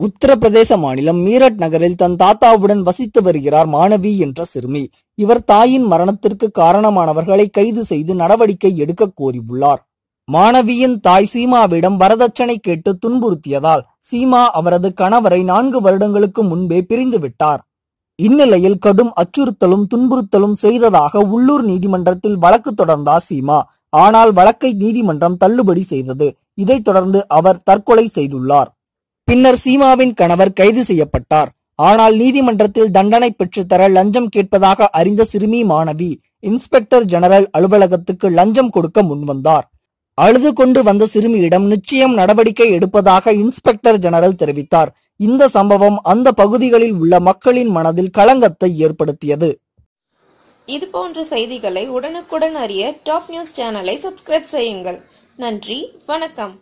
உத்தரப்பிரதேச மாநிலம் மீரட் நகரில் தன் தாத்தாவுடன் வசித்து வருகிறார் மாணவி என்ற சிறுமி. இவர் தாயின் மரணத்திற்கு காரணமானவர்களை கைது செய்து நடவடிக்கை எடுக்க கோரியுள்ளார். மாணவியின் தாய் சீமாவிடம் வரதட்சணை கேட்டு துன்புறுத்தியதால் சீமா அவரது கணவரை நான்கு வருடங்களுக்கு முன்பே பிரிந்து விட்டார். இந்நிலையில் கடும் அச்சுறுத்தலும் துன்புறுத்தலும் செய்ததாக உள்ளூர் நீதிமன்றத்தில் வழக்கு தொடர்ந்தார் சீமா. ஆனால் வழக்கை நீதிமன்றம் தள்ளுபடி செய்தது. இதைத் தொடர்ந்து அவர் தற்கொலை செய்துள்ளார். பின்னர் சீமாவின் கணவர் கைது செய்யப்பட்டார். ஆனால் நீதிமன்றத்தில் தண்டனை பெற்றுத்தர லஞ்சம் கேட்பதாக அறிந்த சிறுமி மாணவி இன்ஸ்பெக்டர் ஜெனரல் அலுவலகத்துக்கு லஞ்சம் கொடுக்க முன்வந்தார் அழுது கொண்டு வந்த சிறுமியிடம் நிச்சயம் நடவடிக்கை எடுப்பதாக இன்ஸ்பெக்டர் ஜெனரல் தெரிவித்தார். இந்த சம்பவம் அந்த பகுதிகளில் உள்ள மக்களின் மனதில் களங்கத்தை ஏற்படுத்தியது. இது போன்ற செய்திகளை உடனுக்குடன் அறிய டாப் நியூஸ் சேனலை சப்ஸ்கிரைப் செய்யுங்கள். நன்றி வணக்கம்.